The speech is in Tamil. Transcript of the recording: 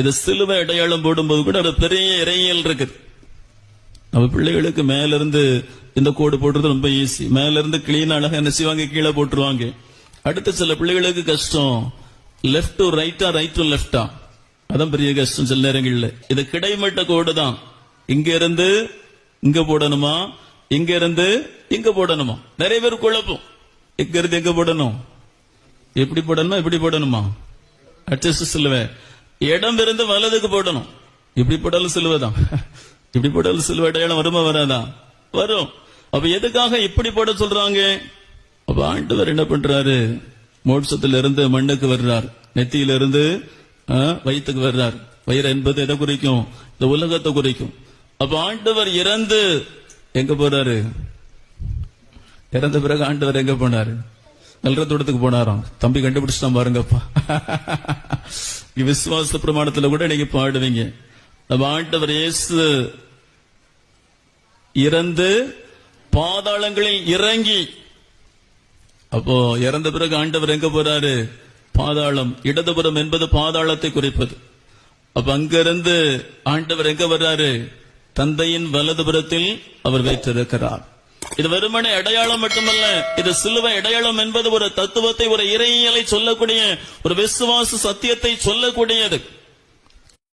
இது சிலுவை அடையாளம் போடும்போது கூட ஒரு பெரிய இறையல் இருக்குது. நம்ம பிள்ளைகளுக்கு மேலிருந்து இந்த கோடு போடுறது ரொம்ப ஈஸி மேலிருந்து கிளீன் அழகா என்ன செய்வாங்க? கீழே போட்டுருவாங்க. அடுத்து சில பிள்ளைகளுக்கு கஷ்டம். லெஃப்ட் டு ரைட்டா ரைட் டு லெஃப்டா அதான் பெரிய கஷ்டம் சில நேரங்கள்ல. இது கிடைமட்ட கோடு தான். இங்க இருந்து இங்க போடணுமா? இங்க இருந்து இங்க போடணுமா? நிறைய பேர் குழப்பம். இங்க இருந்து எங்க போடணும்? எப்படி போடணுமா? இப்படி போடணுமா? அட்ஜஸ்ட் சிலுவை. இடம் இருந்து வலதுக்கு போடணும். இப்படி போட்டாலும் சிலுவைதான். இப்படி போட்டாலும் சிலுவை அடையாளம் வருமா வராதா? வரும். அப்ப எதுக்காக இப்படி போட சொல்றாங்க? அப்ப ஆண்டவர் என்ன பண்றாரு? மோட்சத்திலிருந்து மண்ணுக்கு வர்றார். நெத்தியில இருந்து வயிற்றுக்கு வர்றார். வயிறு என்பது எதை குறிக்கும்? இந்த உலகத்தை குறிக்கும். அப்ப ஆண்டவர் இறந்து எங்க போறாரு? இறந்த பிறகு ஆண்டவர் எங்க போனாரு? நல்ல தூரத்துக்கு போனாராம். தம்பி கண்டுபிடிச்சிட்டான் பாருங்கப்பா. விசுவாச பிரமாணத்துல கூட நீங்க பாடுவீங்க நம்ம ஆண்டவர் இயேசு இறந்து பாதாளங்களில் இறங்கி அப்போ இறந்த பிறகு ஆண்டவர் எங்க போறாரு பாதாளம் இடதுபுறம் என்பது பாதாளத்தை குறிப்பது அப்ப அங்கிருந்து ஆண்டவர் எங்க வர்றாரு தந்தையின் வலதுபுறத்தில் அவர் வைத்திருக்கிறார் இது வெறுமனே அடையாளம் மட்டுமல்ல இது சிலுவை அடையாளம் என்பது ஒரு தத்துவத்தை ஒரு இறையியலை சொல்லக்கூடிய ஒரு விசுவாச சத்தியத்தை சொல்லக்கூடியது.